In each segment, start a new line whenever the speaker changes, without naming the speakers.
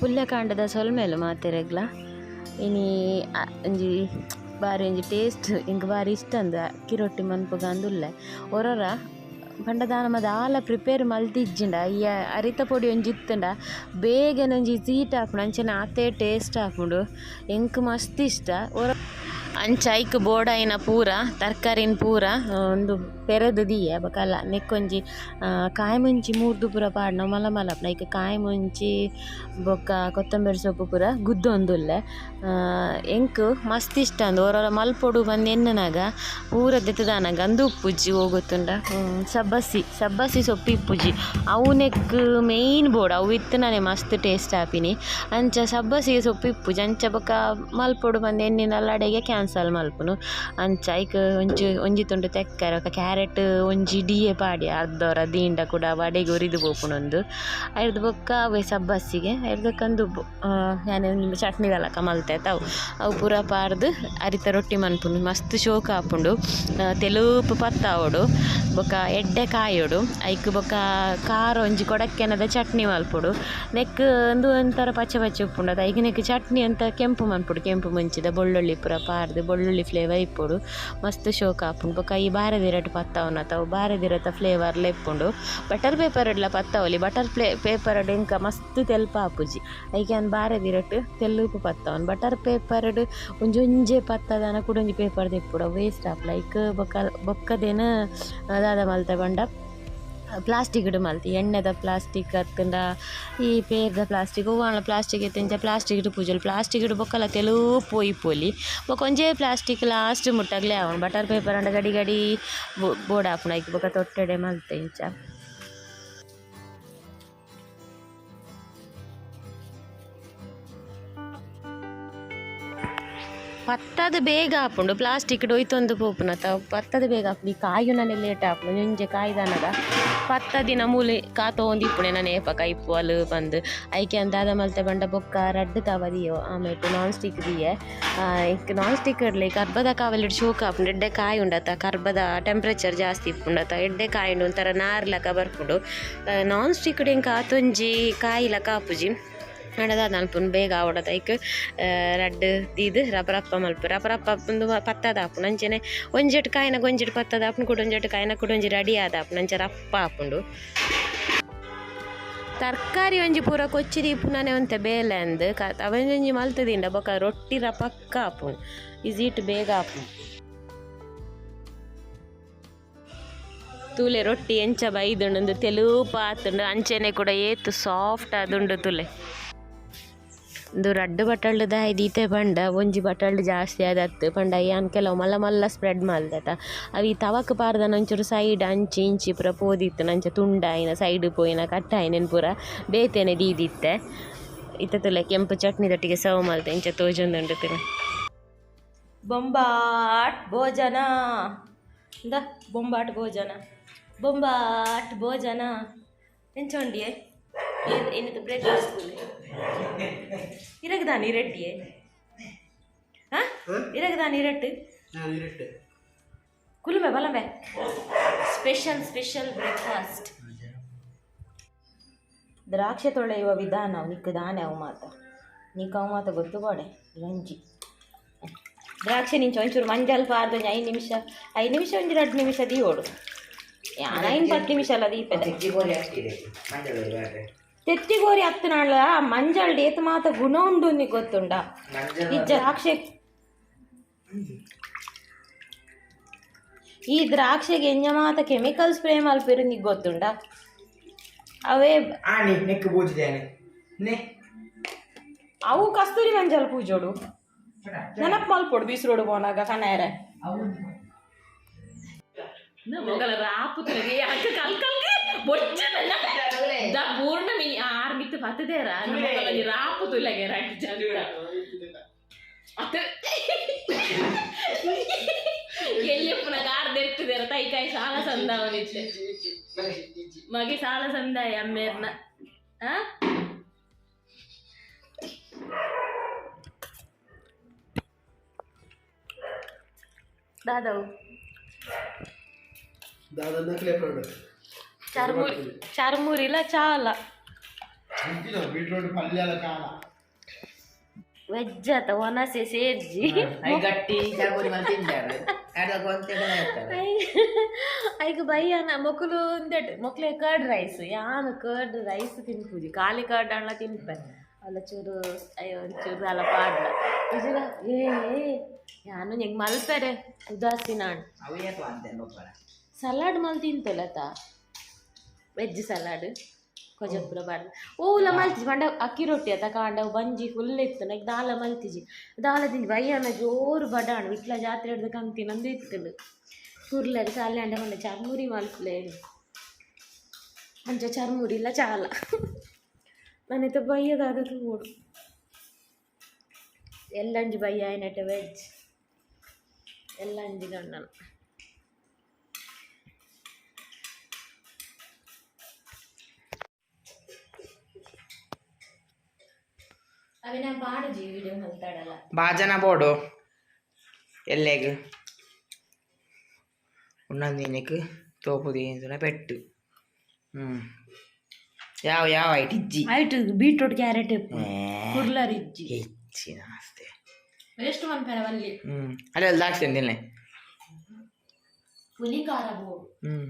ಪುಲ್ಯಕಾಂಡದ ಸೊಲ್ಮೇಲು ಮಾತೆರೆಗ್ಲ ಇನಿ ಒಂಜಿ ಬಾರಿ ಒಂಜಿ ಟೇಸ್ಟ್ ಹಿಂಗೆ ಬಾರಿ ಇಷ್ಟ ಅಂದ ಅಕ್ಕಿ ರೊಟ್ಟಿ ಮನ್ಪುಗ ಅಂದುಲ್ಲೆ. ಒರರ ಪಂಡದಾನ ಮದ ಆಲ ಪ್ರಿಪೇರ್ ಮಲ್ತಿಜ್ಜಿಂಡ ಈ ಅರಿತ ಪೊಡಿ ಒಂಜಿ ಇತ್ತಂಡ ಬೇಗನೆ ಒಂಜಿ ಸೀಟ್ ಹಾಕೊಂಡು ಅಂಚನೆ ಆತೆ ಟೇಸ್ಟ್ ಹಾಕೊಂಡು ಎಂಕ್ ಮಸ್ತ್ ಇಷ್ಟ. ಒರ, ಅಂಚ ಐಕ್ ಬೋಡಾಯಿನ ಪೂರ, ತರಕಾರಿನ ಪೂರ ಒಂದು ಪೆರೆದು ದಿಯೆ ಬಕಲ್ಲ ನೆಕ್ಕೊಂಜಿ ಆ, ಕಾಯಿ ಮುಂಚಿ ಮೂರ್ದು ಪೂರ ಪಾಡ್ನ ಮಲ ಮಲಪ್ನ ಐಕ್ ಕಾಯಿ ಮುಂಚಿ ಬೊಕ್ಕ ಕೊತ್ತಂಬರಿ ಸೊಪ್ಪು ಪೂರ ಗುದ್ದೊಂದುಲ್ಲೆ ಎಂಕ್ ಮಸ್ತ್ ಇಷ್ಟ ಅಂದ್ ಓರೊರ ಮಲ್ಪೊಡು ಬಂದು ಎನ್ನನಾಗ ಪೂರ ದೆತ್ತದಾನಾಗ ಅಂದು ಉಪ್ಪುಜ್ಜಿ ಸಬ್ಬಸಿ ಸಬ್ಬಸ್ಸಿ ಸೊಪ್ಪು ಇಪ್ಪುಜಿ ಅವು ನೆಕ್ ಮೇಯ್ನ್ ಬೋರ್ಡ್ ಅವು ಇತ್ತನೇ ಮಸ್ತ್ ಟೇಸ್ಟ್ ಆಪಿನಿ ಅಂಚ ಸಬ್ಬಸಿ ಸೊಪ್ಪು ಇಪ್ಪುಜಿ ಅಂಚ ಬೊಕ ಮಲ್ಪೊಡು ಬಂದು ಎಣ್ಣಿನ ಅಡೆಗೆ ಕ್ಯಾನ್ಸಲ್ ಮಲ್ಪುನು ಅಂಚ ಐಕ್ ಒಂಜಿ ಒಂಜಿ ತುಂಡು ತೆಕ್ಕರೆ ಒಕ ಕ್ಯಾರೆಟ್ ಒಂಜಿ ಡಿಯೆ ಪಾಡಿ ಅರ್ಧವರ ದೀಂಡ ಕೂಡ ವಡೆಗೆ ಉರಿದು ಪೋಪುನೊಂದು. ಐರ್ದು ಬೊಕ್ಕ ಅವೆ ಸಬ್ಬಸ್ಸಿಗೆ ಕಂದು ಯಾನೆ ನಿಮ್ಮ ಚಟ್ನಿ ದಲಕ ಮಲ್ತೆ ಅವು ಅವು ಪೂರ ಪಾರ್ದು ಅರಿತ ರೊಟ್ಟಿ ಮನ್ಪುಂಡು. ಮಸ್ತ್ ಶೋಕ ಆಪುಂಡು. ತೆಲುಪ ಪತ್ತಾವೊಡು ಬೊಕ ಎಡ್ಡೆ ಕಾಯೋಡು ಐಕ್ ಬೊಕ್ಕ ಖಾರ ಒಂಜಿ ಕೊಡಕ್ಕೆನದ ಚಟ್ನಿ ಮಲ್ಪುಡು. ನೆಕ್ ಒಂದು ಒಂಥರ ಪಚ್ಚೆ ಪಚ್ಚೆ ಉಪ್ಪುಂಡು. ಅದು ಚಟ್ನಿ ಅಂತ ಕೆಂಪು ಮನ್ಪುಡು. ಕೆಂಪು ಮುಂಚಿದ ಬೆಳ್ಳುಳ್ಳಿ ಪೂರ ಪಾರ್ದು ಬೆಳ್ಳುಳ್ಳಿ ಫ್ಲೇವರ್ ಇಪ್ಪುಡು. ಮಸ್ತ್ ಶೋಕ ಆಪುಂಡು. ಬೊಕ್ಕ ಈ ಬಾರದಿರಟ್ ಪತ್ತಾವನ ಅಥವಾ ಬಾರದಿರತ್ತ ಫ್ಲೇವರ್ ಲೆಪ್ಪುಂಡು ಬಟರ್ ಪೇಪರ್ ಇಡ್ಲ ಪತ್ತಾವಲಿ ಬಟರ್ ಪ್ಲೇ ಪೇಪರ್ ಎಂಕ ಮಸ್ತ್ ತೆಲ್ಪ ಆಪುಜಿ ಐಕೆ ಅನ್ ಬಾರದಿರಟ್ ತೆಲ್ಲುಪು ಪತ್ತವನ್ ಬಟರ್ ಪೇಪರ್ ಒಂಜೊಂಜೆ ಪತ್ತದನ ಕುಡೊಂಜಿ ಪೇಪರ್ ದಿಪ್ಪುಡ ವೇಸ್ಟ್ ಆಪ್ಲ. ಲೈಕ್ ಬೊಕ್ಕ, ಬೊಕ್ಕದೇನ ದಾದ ಮಲ್ತ ಬಂಡ ಪ್ಲಾಸ್ಟಿಕ್ ಮಲ್ತಿ. ಎಣ್ಣೆದ ಪ್ಲಾಸ್ಟಿಕ್ ಅತ್ಕಂಡ ಈ ಪೇರ್ದ ಪ್ಲಾಸ್ಟಿಕ್ ಹೂವಾಣ ಪ್ಲಾಸ್ಟಿಕ್ ಎತ್ತಂಚ ಪ್ಲಾಸ್ಟಿಕ್ ಪೂಜಲ್. ಪ್ಲಾಸ್ಟಿಕ್ ಬೊಕ್ಕಲ ತೆಲುವು ಪೋಯಿ ಪೋಲಿ. ಪ್ಲಾಸ್ಟಿಕ್ ಲಾಸ್ಟ್ ಮುಟ್ಟಾಗಲೇ ಅವನು ಬಟರ್ ಪೇಪರ್ ಅಂಡ ಗಡಿ ಗಡಿ ಬೋರ್ಡ್ ಹಾಕೊಂಡು ಐಕ್ ಬೊಕ ತೊಟ್ಟೆಡೆ ಮಲ್ತೆ ಇಂಚ. ಪತ್ತದ ಬೇಗ ಆಪುಂಡು ಪ್ಲಾಸ್ಟಿಕ್ ಒಯ್ತೊಂದು ಪೋಪುನ ತ ಪತ್ತದ ಬೇಗ ಹಾಪುಂಡು ಈ ಕಾಯುನನೆ ಲೇಟ್ ಆಪುಂಡು ಒಂಜೆ ಕಾಯ್ದಾನದ ಪತ್ತ ಮೂಲೆ ಕಾತೊಂದು ಇಪ್ಪುನೆ ನಾನು ಏಪ ಕೈಪ್ಪು ಅಲು ಬಂದು ಐಕೆ ಅಂದಾದ ಮಲ್ತೆ ಬಂಡ ಬೊಕ್ಕ ರಡ್ಡ್ ತವ ದಿಯೋ ಆಮೇಲೆ ನಾನ್ ಸ್ಟಿಕ್ ದಿಯೆ ಇಕ್ ನಾನ್ ಸ್ಟಿಕ್ ಇಡ್ಲಿ ಕರ್ಬದ ಕಾವಲಿಡ್ ಶೋಕ ಆಪುಂಡು ಎಡ್ಡೆ ಕಾಯಿ ಉಂಡತ ಕರ್ಬದ ಟೆಂಪ್ರೇಚರ್ ಜಾಸ್ತಿ ಇಪ್ಪುಂಡತ ಎಡ್ಡೆ ಕಾಯಿ ಉಂಡು ಒಂಥರ ನಾರ್ಲಕ ಬರ್ಪುಂಡು ನಾನ್ ಸ್ಟಿಕ್ ಎಂಕ ಆತೊಂಜಿ ಕಾಯಿಲಕ ಆಪುಜಿ ನಡದ അതാണ് ರಪ್ಪ ಒಂದು ಪತ್ತದ ಆಪುಂಡು ಅಂಚನೆ ಒಂಜೆಟ್ ಕಾಯಿನ ಗೊಂಜೆಟ್ ಪತ್ತದ ಆಪುಂಡು ಕೂಡ ಒಂಜೆಟ್ ಕಾಯಿನ ಕೂಡ ಒಂಜಿ ರೆಡಿ ಆದ ಆಪುಂಡು ಅಂಚ ರಪ್ಪ ಆಪುಂಡು. ತರಕಾರಿ ಒಂಜಿ ಪೂರ ಕೊಚ್ಚಿ ಇಪ್ಪುನನೆ ಒಂತೆ ಬೇಲೆ ಅಂದು. ಕ ಮಲ್ತದಿಂದ ಬೊಕ ರ ಪಕ್ಕ ಆಪುಂಡು. ಇಟ್ ಬೇಗ ಆಪು ತೂಲೆ ರೊಟ್ಟಿ ಎಂಚ ಬೈದುಂಡು ತೆಲೂಪ ಆತುಂಡು. ಅಂಚೆನೆ ಕೂಡ ಏತು ಸಾಫ್ಟ್ ಆದುಂಡು ತುಲೆ. ಒಂದು ರಡ್ಡ್ ಬಟಲ್ದ ದೀತೆ ಪಂಡ, ಒಂಜಿ ಬಟಲ್ಡ್ ಜಾಸ್ತಿ ಆದತ್ತು ಪಂಡ ಯಾನ್ ಕೆಲವು ಮಲ್ಲ ಮಲ್ಲ ಸ್ಪ್ರೆಡ್ ಮಲ್ದಟ ಅವು ಈ ತವಕ್ ಪಾರ್ದನ ಒಂಚೂರು ಸೈಡ್ ಅಂಚಿ ಇಂಚಿ ಪೂರ ಪೋದಿತ್ತು, ನಂಚ ತುಂಡಾಯಿನ ಸೈಡ್ ಪೋಯಿನ ಕಟ್ಟಾಯಿನ ಪೂರ ಬೇತೆನೆ ದೀದಿತ್ತೆ. ಇತ್ತ ತುಲೆ ಕೆಂಪು ಚಟ್ನಿ ದೊಟ್ಟಿಗೆ ಸರ್ವ್ ಮಲ್ತೆ ಇಂಚ ತೋಜೊಂದುಂಡು ತಿರು ಬೊಂಬಾಟ್ ಭೋಜನ. ದ ಬೊಂಬಾಟ್ ಭೋಜನ. ಬೊಂಬಾಟ್ ಭೋಜನ. ಎಂಚೊಂಡಿಯೇ? ಏನಿದು ಬ್ರೇಕ್ಫಾಸ್ಟ್ ಇರಗದಾ ನೀರಟ್ಟಿಯೇ ಹಾ ಇರಗದಾ ನೀರಟ್ಟು
நான் இருட்டு
ಕುಲುಮೆ ಬಲಮೆ ಸ್ಪೆಷಲ್ ಸ್ಪೆಷಲ್ ಬ್ರೇಕ್ಫಾಸ್ಟ್ ದ್ರಾಕ್ಷೆ ತೊಳೆಯುವ ವಿಧಾನ ನಿಕ್ಕ ದಾನೆ ಅವು ಮಾತ ನೀಕ ಅವು ಮಾತ ಗೊತ್ತು ಗೋಡೆ ಗಂಜಿ ದ್ರಾಕ್ಷೆ ನಿಂಚ ಒಂಚೂರು ಮಂಜಲ್ ಪಾರ್ದು ಒಂಜಿ ಐದು ನಿಮಿಷ ಐದು ನಿಮಿಷ ಒಂಜಿ ಎರಡು ನಿಮಿಷ ದೀವೋಡು ಯಾನ ಐದು ಪತ್ತು ನಿಮಿಷ ಅಲ್ಲ ದೀಪದ
ಗೋಲಿ ಹಾಕ್ತಿದೆ ಮಂಜಳ ಬೇಡ್ರೆ
ತೆತ್ತಿಗೋರಿ ಹತ್ತು ನಾಳ ಮಂಜಲ್ ಏತ್ ಮಾತ ಗುಣ ಉಂಡು ನಿಕ್ ಗೊತ್ತುಂಡ
ಮಂಜಳ
ಈ ದ್ರಾಕ್ಷೆ ಈ ದ್ರಾಕ್ಷೆಗೆ ಎಂಜ ಮಾತ ಕೆಮಿಕಲ್ ಸ್ಪ್ರೇ ಮಲ್ಪಿರು ನಿಗ್ ಗೊತ್ತುಂಡ ಅವೇ
ಆಣಿ ನೆಕ್ ಬೂಜಿದ್ದೇನೆ ನೆ
ಅವು ಕಸ್ತೂರಿ ಮಂಜಲ್ ಪೂಜೋಡು ನೆನಪು ಮಲ್ಪೊಡು ಬೀಸ್ರೋಡು ಪೋನಾಗ ಕಣ್ಣಾಯರೆ ಮೊಗಲ ರಾಪುತಲಗೆ ಯಾಕೆ ಕಲ್ಕಲ್ಗೆ ಬೊಚ್ಚ ಪೂರ್ಣ ಮಿನಿ ಆರ್ ಮಿತ್ತು ಬತ್ತದೆ ರಾಪು ತುಲ್ಲ ಗ್ಯಾರಂಟಿ ಚಂದ ಅತ್ತ ಎಲ್ಲಿಪ್ಪನ ಕಾರ್ ದೆರ್ತಿದ್ದಾರೆ ತೈ ಕೈ ಸಾಲ ಸಂದ ಅವನಿತ್ತೆ ಮಗೆ ಸಾಲ ಸಂದಾಯ ಅಮ್ಮೇರ್ನ ಹಾ दादा
दादा नकले प्रोडक्ट
ಚರ್ಮುರಿ ಚರ್ಮುರಿಲ ಚಾಲ.
ಬೀಟ್ರೂಟ್ ಪಲ್ಯದ ಕಾಲ
ವೆಜ್ ಆತ ಒನಸೆ ಸೇರ್ಜಿ
ಐ ಗಟ್ಟಿ ಮಾಡಿ ತಿಂತಾರೆ.
ಐಗ ಬಯ್ಯನ ಮೊಕ್ಕಲು ಒಂದೆಟ್ ಮೊಕ್ಲೆ ಕರ್ಡ್ ರೈಸ್ ಯಾನು ಕರ್ಡ್ ರೈಸ್ ತಿನ್ಪುಜಿ. ಖಾಲಿ ಕರ್ಡ್ ಅಣ್ಣ ತಿನ್ಪೆ. ಅಲ್ಲ ಚೂರು ಅಯ್ಯೋ ಒಂಚೂರು ಅಲ್ಲ ಪಾಡ್ಲ. ಇಜುಗ ಏ ಏ, ಯಾನು ನಿಂಗೆ ಮಲ್ಪೆರೆ ಉದಾಸೀನ ಸಲಾಡ್ ಮಲ್ ತಿಂತಲತ? ವೆಜ್ ಸಲಾಡ್ ಕೊಜಪುರ ಬಾಡ್ಲ ಓಲ ಮಲ್ತಿಜಿ ಪಂಡ ಅಕ್ಕಿ ರೊಟ್ಟಿ ಅತ್ತ ಕಾಂಡ ಬಂಜಿ ಫುಲ್ ಇತ್ತು ನೈಕ್ ದಾಲ ಮಲ್ತಿಜಿ ದಾಲ ತಿಂದು ಬಯ್ಯನ ಜೋರು ಬಡಾಣ ವಿಟ್ಲ ಜಾತ್ರೆ ಹಿಡ್ದು ಕಂತಿ ನಂದು ಇತ್ತಲು ಕುರ್ಲರಿ ಸಾಲೆ ಅಂಡ ಪಂಡ ಚರ್ಮುರಿ ಮಲ್ಪಲೆ ಅಂಚ ಚರ್ಮುರಿ ಇಲ್ಲ ಚಾಲ ನನ್ನಿತ ಬಯ್ಯದಾದ ಓಡು ಎಲ್ಲಂಜಿ ಬಯ್ಯ ನೆಟ್ಟ ವೆಜ್ ಎಲ್ಲಂಜಿ ಗಂಡನ ಅವೆ ನಾ ಪಾಡು ಜೀವಿಡು ಮಲ್ತಾಡಲ್ಲ
ಬಾಜನ ಬೋಡು ಎಲ್ಲೆಗ್ ఉన్నది దీనికి తోపు తీయించిన పెట్టు ಯಾವ ಯಾವ ಐಟ್ ಇಜ್ಜಿ
ಐಟ್ ಬೀಟ್ರೂಟ್ ಕ್ಯಾರೆಟ್ ಕುರ್ಲರ್ ಇಜ್ಜಿ
ಹೆಚ್ಚಿನ ಆಸ್ತೆ
ಎಷ್ಟು ಮಂಪೆರ ಅಲ್ಲಿ
ಹ್ಮ್ ಅಲ್ಲಿ ಅಲ್ಲಿ
ಹಾಕ್ತೇನೆ ತಿನ್ನೆ ಪುಲಿಕಾರ ಬೋಡು
ಹ್ಮ್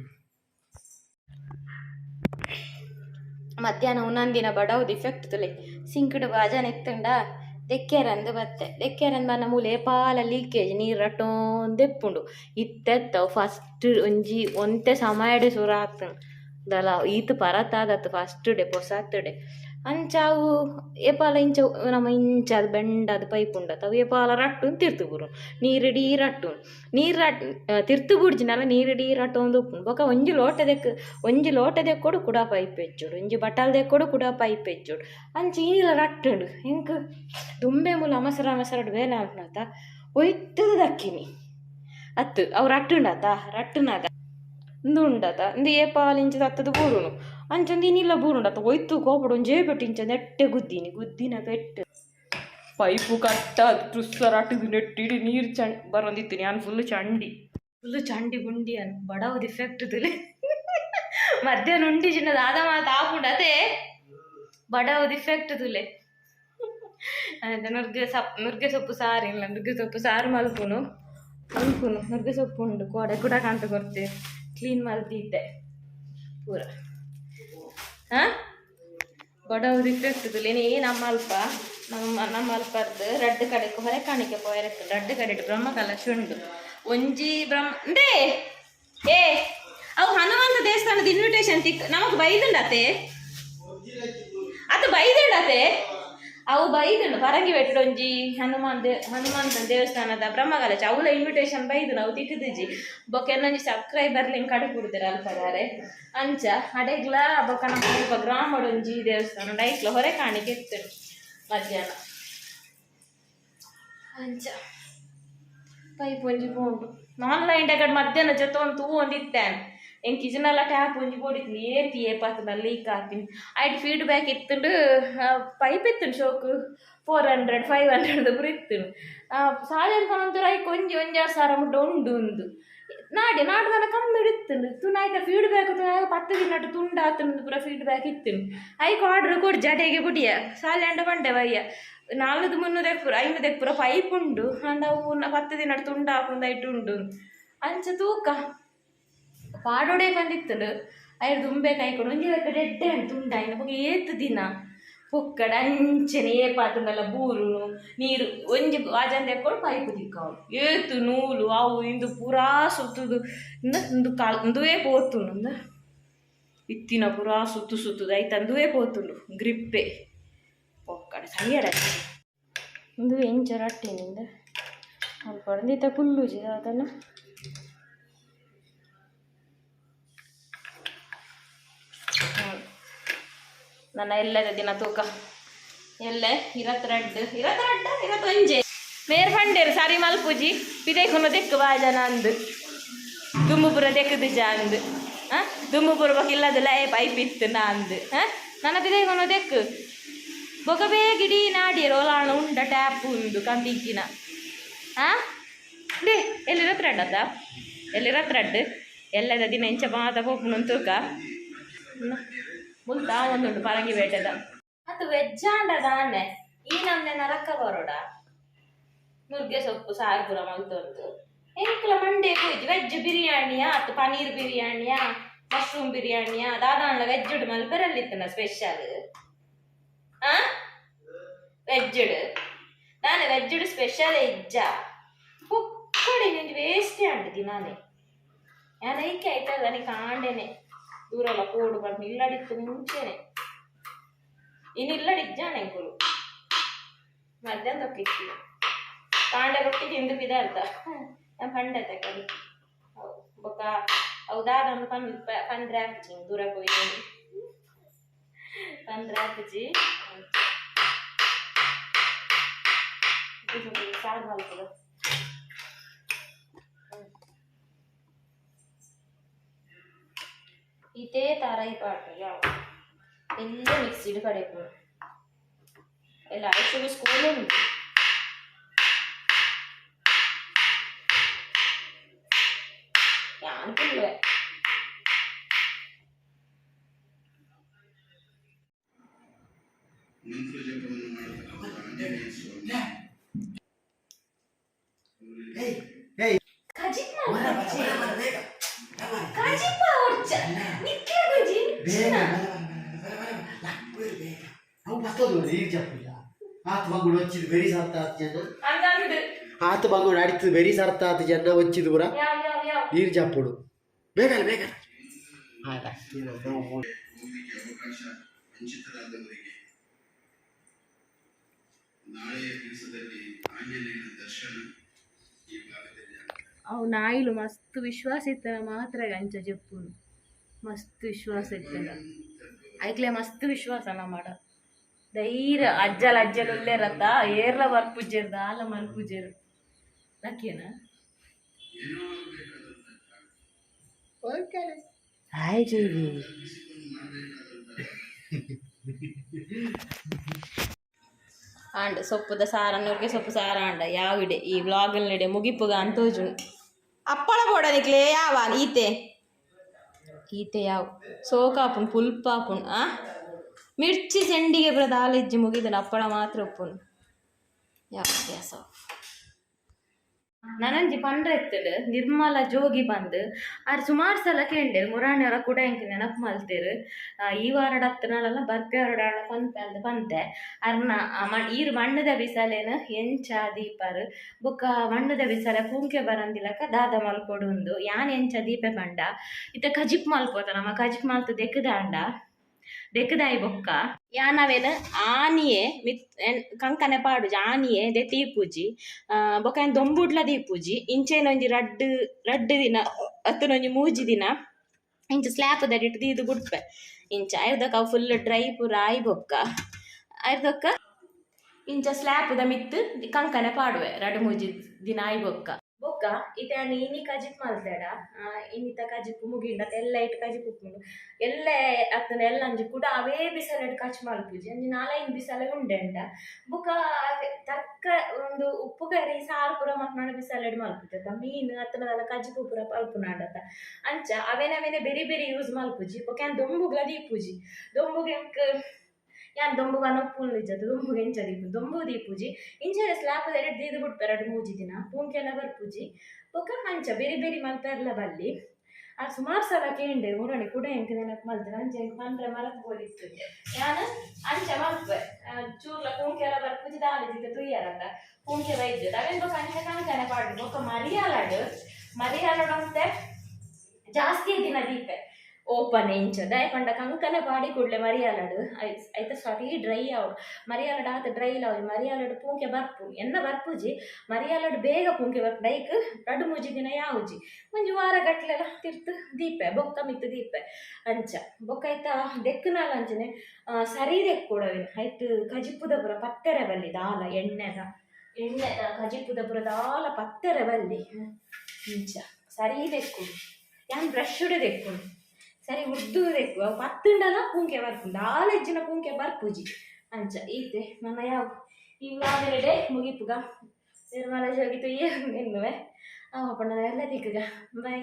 ಮಧ್ಯಾಹ್ನ ಒಂದೊಂದಿನ ಬಡವ್ದು ಇಫೆಕ್ಟ್ ತುಲೆ. ಸಿಂಕಡು ಬಾಜನ ಎತ್ತಂಡ ದೆಕ್ಕೆರಂದು ಬತ್ತೆ. ದೆಕ್ಕೆರಂದು ಬನ್ನ ಮೂಲೆ ಪಾಲ ಲೀಕೇಜ್ ನೀರು ರಟೋಂದೆಪ್ಪುಂಡು ದೆಪ್ಪುಂಡು. ಇತ್ತೆತ್ತವು ಫಸ್ಟ್ ಒಂಜಿ ಒಂತೆ ಸಮಯಡೆ ಸುರ ಆಗ್ತಂಡು ದಲ ಈತ್ ಪರತಾದತ್ತು ಫಸ್ಟ್ ಡೇ ಪೊಸಾತ್ ಡೇ. ಅಂಚಾವು ಏಪಾಲ ಇಂಚ ನಮ್ಮ ಇಂಚಾದ ಅದು ಪೈಪ್ ಉಂಡತ್ ಅವು ಏಪಾಲ ರಟ್ಟು ತಿರ್ತು ಬುರು ನೀರಿಡೀ ರಟ್ಟು ನೀರು ರಟ್ ತಿರ್ತು ಬುಡ್ಜಿನಲ್ಲ ನೀರಿಡೀ ರಟ್ಟು ಒಂದು ಉಪ್ಪುಂಡು ಬೊಕ ಒಂಜಿ ಲೋಟ ದೆಕ್, ಒಂಜಿ ಲೋಟ ಕೂಡ ಕುಡ ಪೈಪ್ ಹೆಚ್ಚುಡು. ಒಂಜಿ ಬಟಲ್ ಕೊಡು ಕುಡ ಪೈಪ್ ಹೆಚ್ಚುಡು. ಅಂಚ ಈಲ ರಟ್ಟುಂಡು ಇಂಕ್ ದುಂಬೆ ಮೂಲ ಅಮಸರ ಅಮಸರಡು ಬೇಲೆ ಆತ ಒಯ್ತದ ದಕ್ಕಿನಿ. ಅತ್ತು, ಅವು ರಟ್ಟುಂಡತ ರಟ್ಟುನಾಗ ಉಂದುಂಡತ ಇಂದು ಏ ಪಾಲಿಂಚ ತತ್ತದ ಬೂರುನು ಅಂಚಂದು ಇನ್ನಿಲ್ಲ ಬೂರುಂಡತ ಒಯ್ತು ಕೋಪಡು ಒಂಜೇ ಪೆಟ್ಟು ಇಂಚ ನೆಟ್ಟೆ ಗುದ್ದಿನಿ ಗುದ್ದಿನ ಪೆಟ್ಟು ಪೈಪು ಕಟ್ಟ ತುಸ್ಸ ರಟ್ಟದು ನೆಟ್ಟಿಡಿ ನೀರು ಚಂಡ್ ಬರೋಂದಿತ್ತು ನಾನು ಫುಲ್ ಚಂಡಿ ಫುಲ್ ಚಂಡಿ ಗುಂಡಿ ಅನ್ ಬಡವದು ಇಫೆಕ್ಟ್ ತುಲೆ ಮಧ್ಯಾಹ್ನ ಉಂಡಿ ಚಿನ್ನದ ಆದ ಮಾತು ಆಪುಂಡು ಅದೇ ಬಡವದು ಇಫೆಕ್ಟ್ ತುಲೆ ನುರ್ಗೆ ಸಪ್ ನುರ್ಗೆ ಸೊಪ್ಪು ಸಾರು ಇಲ್ಲ ನುರ್ಗೆ ಸೊಪ್ಪು ಸಾರು ಮಲ್ಪುನು ಮಲ್ಪುನು ನುರ್ಗೆ ಸೊಪ್ಪು ಉಂಡು ಕೋಡೆ ಕೂಡ ಕಾಂತ ಕೊಡ್ತೆ ಕ್ಲೀನ್ ಮಾಡಿದ್ದೆ ಪೂರ. ಹಾಂ? ಬಡವ್ರು ಇಫೆಕ್ಟ್ ನೀ ನಮ್ಮ ಅಲ್ಪ, ನಮ್ಮ ನಮ್ಮ ಅಲ್ಪರ್ದು ರಡ್ಡು ಕಡೆಗೆ ಹೊರೆ ಕಾಣಿಕೆ ಪೋಯರಕ್ಕೆ ರಡ್ಡು ಕಡೆ ಬ್ರಹ್ಮ ಕಲಶ ಶುಂಡು ಒಂಜಿ ಬ್ರಹ್ಮ, ಅಂದೇ! ಏ! ಅವು ಹನುಮಂತ ದೇವಸ್ಥಾನದ ಇನ್ವಿಟೇಷನ್ ತಿಕ್, ನಮಗೆ ಬೈದಂಡತೆ ಅದು ಬೈದುಂಡತೆ ಅವು ಬೈದುಂಡು ಪರಂಗಿ ಬೆಟ್ಟೊಂಜಿ ಹನುಮಾನ್ ದೇ ಹನುಮಂತ ದೇವಸ್ಥಾನದ ಬ್ರಹ್ಮಗಾಲಚ ಅವಳ ಇನ್ವಿಟೇಷನ್ ಬೈದು ನಾವು ತಿಕ್ಕದಿಜ್ಜಿ ಬೊಕ್ಕ ಎನ್ನೊಂಜಿ ಸಬ್ಸ್ಕ್ರೈಬರ್ ಲಿಂಕ್ ಕಡೆ ಕೊಡ್ತಾರೆ ಅಲ್ಪದಾರೆ. ಅಂಚ, ಅಡೆಗ್ಲ ಬೊಕ್ಕ ನಮ್ಮ ಗ್ರಾಮಡೊಂಜಿ ದೇವಸ್ಥಾನ ಡೈಕ್ಲ ಹೊರೆ ಕಾಣಿಕೆ ಇರ್ತೇನೆ ಮಧ್ಯಾಹ್ನ. ಅಂಚ, ಪೈಪ್ ಒಂಜಿ ಬೋಂಡು. ಆನ್ಲೈನ್ ಡೆಗಡ್ ಮಧ್ಯಾಹ್ನ ಜೊತೆ ಒಂದು ತೂ ಒಂದು ಇತ್ತೇನೆ ಕಿಚನಲ್ಲ ಟ್ಯಾಪ್ ಒಂಜಿ ಬೋಡಿತ್ತು ಏತಿ ಏಪಾತದ ಲೀಕ್ ಹಾಕಿನಿ ಐಟ್ ಫೀಡ್ಬ್ಯಾಕ್ ಇತ್ತುಂಡು ಪೈಪ್ ಇತ್ತುಂಡು ಶೋಕು ಫೋರ್ ಹಂಡ್ರೆಡ್ ಫೈವ್ ಹಂಡ್ರೆಡ್ ಬುರು ಇತ್ತುಂಡು. ಸಾಲಿ ಅನ್ಕೊಂಡ್ರೆ ಐಕ್ ಒಂಜಿ ಒಂಜಾರು ಸಾರ ಮುಟ್ಟ ಉಂಡು ಉಂದು. ನಾಡಿ ನಾಡ್ದನ ಕಮ್ಮಿ ಇಡುತ್ತುಂಡು. ತುನಾಯ್ತ ಫೀಡ್ಬ್ಯಾಕ್ ಪತ್ತು ದಿನ ತುಂಡ ಆತುಂಡು ಪೂರ ಫೀಡ್ಬ್ಯಾಕ್ ಇತ್ತುಂಡು. ಐಕ್ ಆರ್ಡ್ರ್ ಕೊಡು, ಜಡೆಗೆ ಬುಡಿಯ ಸಾಲೆ ಅಂಡ ಬಂಡೆ ಬಯ್ಯ. ನಾಲ್ಕು ಮುನ್ನೂರ ಎಪ್ಪುರ ಪೂರ ಪೈಪ್ ಉಂಡು. ಅಂಡ ಪತ್ತು ದಿನ ತುಂಡ ಹಾಕೊಂಡು ಐಟು ಉಂಡು ಅಂಚ ತೂಕ. ಪಾಡೋಡೆ കണ്ടിത്തല് അയാൾ ಒಂಜಿ ಲೆಕ್ಕ ಡೆಡ್ಡೆ ಅಂಡ್ ತುಂಡ ಇನ್ನು ಪೊಕ್ಕ ಏತು ದಿನ. ಪೊಕ್ಕಡ ಅಂಚನೆ ಏಪಾತುಂಡಲ್ಲ ಬೂರು ನೀರು ಒಂಜಿ ವಾಜಂದ ಎಕ್ಕೊಂಡು ಪೈಪ್ ತಿಕ್ಕವು. ಏತು ನೂಲು, ಅವು ಇಂದು ಪೂರಾ ಸುತ್ತುದು ಇಂದ ಕಾಲ್, ಇಂದುವೇ ಪೋತುಂಡು ಇತ್ತಿನ ಪೂರಾ ಸುತ್ತು ಸುತ್ತುದು ಐತ ಅಂದುವೇ ಪೋತುಂಡು ಗ್ರಿಪ್ಪೆ. ಒಕ್ಕಡೆ ಸರಿಯಡ ಇಂದು ಎಂಚ ರಟ್ಟಿನಿಂದ ಅಲ್ಪ ಪುಲ್ಲುಜಿ ಅದನ್ನು ನನ್ನ ಎಲ್ಲದ ದಿನ ತೂಕ. ಎಲ್ಲೆ? ಇರತ್ ರಡ್ಡ್. ಇರತ್ ರಡ್ಡ? ಇರತ್ ಒಂಜೆ. ಮೇರ್ ಫಂಡೇರ್ ಸಾರಿ ಮಲ್ಪುಜಿ. ಪಿದೈಕೊನ ದೆಕ್ಕು ಬಾಜನ ಅಂದು ದುಮ್ಮುಪುರ ದೆಕ್ಕದು ಜಾ ಅಂದು. ಹಾಂ ದುಮ್ಮುಪುರ ಇಲ್ಲದ ಲೈ ಪೈಪ್ ಇತ್ತು ನಾ ಅಂದು ಹಾಂ ನನ್ನ ಪಿದೈಕೊನ ದೆಕ್ಕು. ಬೊಕ ಬೇಗಿಡಿ ನಾಡಿ ರೋಲಾಣು ಉಂಡ ಟ್ಯಾಪ್ ಉಂದು ಕಂದಿಕ್ಕಿನ ಹಾಂ ಡೇ ಎಲ್ಲಿರತ್ ರಡ್ಡದ ಎಲ್ಲಿರತ್ ರಡ್ ಎಲ್ಲದ ದಿನ ಇಂಚ ಮಾತ ಪೋಪುನು ತೂಕ ಮುಲ್ತಾ ಒಂದುಂಡು ಪರಂಗಿ ಬೇಟೆದ ಅತ್ತು ವೆಜ್ ಆಂಡ ದಾನೆ ಈ ನಮ್ನೆ ನರಕ ಬರೋಡ ನುಗ್ಗೆ ಸೊಪ್ಪು ಸಾರು ಪೂರ ಮಲ್ತೊಂದು ಎಂಕ್ಲ ಮಂಡೆ ಕೂಜಿ ವೆಜ್ ಬಿರಿಯಾನಿಯಾ ಅತ್ತು ಪನೀರ್ ಬಿರಿಯಾನಿಯಾ ಮಶ್ರೂಮ್ ಬಿರಿಯಾನಿಯಾ ದಾದಾಂಡ್ಲ ವೆಜ್ ಮಲ್ಪೆರಲ್ಲಿತ್ತನ ಸ್ಪೆಷಲ್ ಆ ವೆಜ್ ನಾನು ವೆಜ್ ಸ್ಪೆಷಲ್ ಇಜ್ಜ പൊക്കടി നിന്റെ വേസ്റ്റ് കണ്ടിട്ട് നാനേ ഞാൻ എനിക്ക് ആയിട്ടല്ല ದೂರಲ್ಲ ಕೋಡು ಬಂದು ಇಲ್ಲಡಿತ್ತು ಮುಂಚೆನೆ. ಇನ್ನು ಜಾನೆ ಅಂಕುಲು ಮಧ್ಯಾಹ್ನ ತೊಕ್ಕಿತ್ತು ಕಾಂಡೆ ರೊಟ್ಟಿ ತಿಂದು ಬಿದಾರ್ದ ನಮ್ಮ ಹಂಡ ತಗೊಂಡು. ಬೊಕ್ಕ ಹೌದಾದ ಒಂದು ಪನ್ ಪಂದ್ರೆ ಹಾಕಿಜಿ ದೂರ ಹೋಗಿದ್ದೀನಿ ಪಂದ್ರೆ ಹಾಕಿಜಿ ಸಾರು ಮಾಡ್ತದೆ ಇದೇ ಥರ ಈ ಪಾಟು ಯಾವ ಎಲ್ಲ ಮಿಕ್ಸಿಡ್ ಕಡೆ ಪೋಡು ಎಲ್ಲ ಐದು ಸ್ಕೂಲ್ ಉಂಟು ഞാൻ പുള്ളുവേ
ಬರ್ತದೆ ನೋಡಿ, ಈಗ ಜಪ್ಪಿಲ್ಲ. ಆತು ಬಂಗುಡು వచ్చింది వెరీ సర్త ఆత్ జన
ಹಂಗಾಗುದು
ఆతు బంగుడు అడితు వెరీ సర్త ఆత్ జన వచ్చింది పురా
ಯಾವ ಯಾವ ಯಾವ
ನೀರು ಜಪ್ಪುಡು ಬೇಗ ಬೇಗ ಆಯ್ತಾ
ಹೋಗ್ಲಿಕ್ಕೆ ಅವಕಾಶ ವಂಚಿತರಾದವರಿಗೆ ನಾಳೆಯ ದಿವಸದಲ್ಲಿ ಆಂಜನೇಯನ ದರ್ಶನ ಈ ಭಾಗದಲ್ಲಿ ಆಗ್ತದೆ
ಅವು ನಾಯಿಲು ಮಸ್ತ್ ವಿಶ್ವಾಸ ಇತ್ತನ ಮಾತ್ರ ಗಂಚ ಜಪ್ಪುನು ಮಸ್ತ್ ವಿಶ್ವಾಸ ಇತ್ತನ ಐಕ್ಲೆ ಮಸ್ತ್ ವಿಶ್ವಾಸ ನಾ ಮಾಡ ಧೈರ್ಯ ಅಜ್ಜಲ ಅಜ್ಜಲ ಉಲ್ಲೇ ರತ್ತ ಏರ್ಲ ಬರ್ಪುಜೇರು ದಾಲ ಮಲ್ಪುಜೇರು ನಕ್ಕೇನ ಹಾಯ್ ಜೀವಿ. ಆಂಡ್ ಸೊಪ್ಪುದ ಸಾರನ್ನವ್ರಿಗೆ ಸೊಪ್ಪು ಸಾರ ಆಂಡ ಯಾವಿಡೆ? ಈ ವ್ಲಾಗಲ್ನೆಡೆ ಮುಗಿಪುಗ ಅಂತೋಜು ಅಪ್ಪಳ ಬೋಡನಿಕ್ಲೆ ಯಾವ ಈತೆ? ಈತೆ ಯಾವ? ಸೋಕಾಪುನ್ ಪುಲ್ಪಾಪುನ್ ಆ? ಮಿರ್ಚಿ ಸೆಂಡಿಗೆ ಬರದ ಆಲಿಜ್ಜಿ ಮುಗಿದನ, ಅಪ್ಪಳ ಮಾತ್ರ ಉಪ್ಪುನು ಯಾ ನನಂಜಿ ಪಂಡ್ರ ಎತ್ತಡು ನಿರ್ಮಲ ಜೋಗಿ ಬಂದು. ಆರ್ ಸುಮಾರು ಸಲ ಕೇಂಡೇರು ಮುರಾಣಿಯವರ ಕೂಡ ಹೆಂಗೆ ನೆನಪು ಮಲ್ತೇರು. ಈ ವಾರಡ ಹತ್ತನಾಳೆಲ್ಲ ಬರ್ಪೆ ಹೊರಡಾಳ ಪಂತೆ ಅಂದ್ ಪಂತೆ ಅರ್ನ ಈರ್ ಈರು ಮಣ್ಣದ ಬಿಸಲೇನು ಎಂಚ ದೀಪರು. ಬುಕ್ಕ ಮಣ್ಣದ ಬಿಸಲ ಪೂಂಕೆ ಬರಂದಿಲಕ ದಾದ ಮಲ್ಕೊಡು ಉಂದು. ಯಾನ್ ಎಂಚ ದೀಪೆ ಪಂಡ? ಇತ್ತ ಕಜಿಪ್ ಮಲ್ಕೋತ, ನಮ್ಮ ಕಜಿಪ್ ಮಲ್ತು ದೆಕ್ಕದಾಂಡ ದೆಕ್ಕದಾಯಿ ಬೊಕ್ಕ ಯಾನವೇನು ಆನಿಯೇ ಮಿತ್ ಕಂಕನೆ ಪಾಡುಜಿ ಆನಿಯೆ ದೆ ತೀಪುಜಿ ಬೊಕ ದೊಂಬುಡ್ಲ ದೀಪುಜಿ ಇಂಚೆನೊಂಜಿ ರಡ್ಡ್ ರಡ್ಡ್ ದಿನ ಅತ್ತನೊಂಜಿ ಮೂಜಿ ದಿನ ಇಂಚ ಸ್ಲ್ಯಾಪ್ ದಡಿಟ್ಟು ದೀದು ಗುಡ್ಪೆ ಇಂಚ ಅವು ಫುಲ್ ಡ್ರೈ ಪೂರ ಆಯ್ ಬೊಕ್ಕ ಐರ್ದಕ್ಕ ಇಂಚ ಸ್ಲ್ಯಾಪ್ ದ ಮಿತ್ ಕಂಕನೆ ಪಾಡುವೆ ರಡ್ಡ್ ಮೂಜಿ ದಿನ ಆಯ್ ಬೊಕ್ಕ ಬೊಕ್ಕ ಇತ್ಯಾನ ಇನಿ ಕಜಿಪ್ ಮಲ್ತೆಡ ಇನ್ನಿತ ಕಜಿಪ್, ಮುಗಿಂಡ, ಎಲ್ಲ ಇಟ್ಟು ಕಜಿಪ್ ಉಪ್ಪುಂಡು ಎಲ್ಲ ಅತ್ತನ ಎಲ್ಲ ಅಂಜಿ ಕೂಡ ಅವೇ ಬಿಸಲೆಡ್ ಕಚ್ ಮಲ್ಪುಜಿ ಅಂಜಿ ನಾಲೈನ್ ಬಿಸಲೆ ಉಂಡೆಂಡ. ಬೊಕ್ಕ ತಕ್ಕ ಒಂದು ಉಪ್ಪು ಕರಿ, ಸಾರು ಪೂರ ಮಕ್ಕಳ ಬಿಸಲೆಡ್ ಮಲ್ಪುಜತ್ತ ಮೀನು ಅತ್ತನದಲ್ಲ ಕಜಿಪು ಪೂರ ಪಲ್ಪುನಾಡತ್ತ ಅಂಚ, ಅವೇನವೇನೆ ಬೇರೆ ಬೇರೆ ಯೂಸ್ ಮಲ್ಪುಜಿ ಬೊಕ್ಕ ದೊಂಬುಗ್ಲ ದೀಪುಜಿ ದೊಂಬುಗೆ ಯಾನ್ ದೊಂಬು ಉಪ್ಪುಲ್ ಇಜ್ಜತ್ತು ದೊಂಬು ಎಂಚದೀಪು ದೀಪು ದೊಂಬು ದೀಪುಜಿ. ಇಂಚೆ ಸ್ಲ್ಯಾಪ್ ಎರಡು ದೀದು ಬಿಡ್ತಾರೆ ಎರಡು ಮೂಜಿ ದಿನ ಪೂಂಕೆಲ್ಲ ಬರ್ಪುಜಿ ಬೊಕ್ಕ ಹಂಚ ಬೇರೆ ಬೇರೆ ಮಲ್ಪೆರ್ಲ ಬಲ್ಲಿ. ಆ ಸುಮಾರು ಸಲ ಕೇಂಡೆ, ಊರಣಿ ಕೂಡ ಎಂಕ್ ನೆನಪು ಮಲ್ತಾರೆ ಅಂಚೆ ಎಂಟು ಪಂಡ್ರೆ ಮರತ್ ಬೋದಿತ್ತು ಯಾನು, ಅಂಚ ಮಲ್ಪೆ ಚೂರ್ಲ ಪೂಂಕೆಲ್ಲ ಬರ್ಪುಜಿ ದಾಲಿದಿದ್ದ ತುಯ್ಯಾರಂತ ಪೂಂಕೆ ವೈದ್ಯ ಅವೇನ್ ಬೊಕ್ಕ ಅಂಚೆ ಕಣಕನೆ ಪಾಡು ಬೊಕ್ಕ ಮರಿಯಾಲಡು ಮರಿಯಾಲಡು ಜಾಸ್ತಿ ದಿನ ದೀಪೆ. ಓಪನ್ ಇಂಚ. ದಯ ಪಂಡ ಕಂಕನ కూడలే మరియాలడు ಐತ ಸರಿ ಡ್ರೈ ಆವು ఆత ಆತ ಡ್ರೈ ಲಾವ್ ಮರಿಯಾಲಡ್ ಪೂಂಕೆ ಬರ್ಪು. ಎನ್ನ ಬರ್ಪುಜಿ? ಮರಿಯಾಲಡು ಬೇಗ ಪುಂಕೆ ಬರ್ಪು. ಡೈಕ್ ರಡು ಮೂಜಿ ದಿನ ಯಾವುಜಿ? ಒಂಜಿ ವಾರ ಗಟ್ಲೆಲ್ಲ ತಿರ್ತು ದೀಪೆ, ಬೊಕ್ಕ ಮಿತ್ತು ದೀಪೆ. ಅಂಚ. ಬೊಕ್ಕ ಐತ ದೆಕ್ಕನಾಲ ಅಂಚನೆ ಸರಿ ದೆಕ್ಕೂಡವಿನ ಐತು ಕಜಿಪುದ ಪುರ ಪತ್ತೆರೆ ಬಲ್ಲಿ ದಾಲ, ಎಣ್ಣೆದ. ಎಣ್ಣೆದ, ಕಜಿಪುದ ಪುರ ದಾಲ ಪತ್ತೆರೆ ಬಲ್ಲಿ. ಇಂಚ ಸರಿ ದೆಕ್ಕು. ಯಾನ್ ಬ್ರಷ್ ದೆಕ್ಕು. ಸರಿ ಉರ್ದು ದೆಕ್ಕು ಅವು ಪತ್ತಂಡನ ಪೂಂಕೆ ಬರ್ಪು ದಾಲೆಜ್ಜಿನ ಪೂಂಕೆ ಬರ್ಪುಜಿ. ಅಂಚ ಈತೆ ನನ್ನ ಯಾವ ಇವಾಗಲೇ ಮುಗಿಪುಗ. ನಿರ್ಮಲ ಜೋಗಿತು ಏನು ಎನ್ನುವೆ? ಅವ ಪಣ್ಣದ ಎಲ್ಲ ದಿಕ್ಕಗ ಬಾಯ್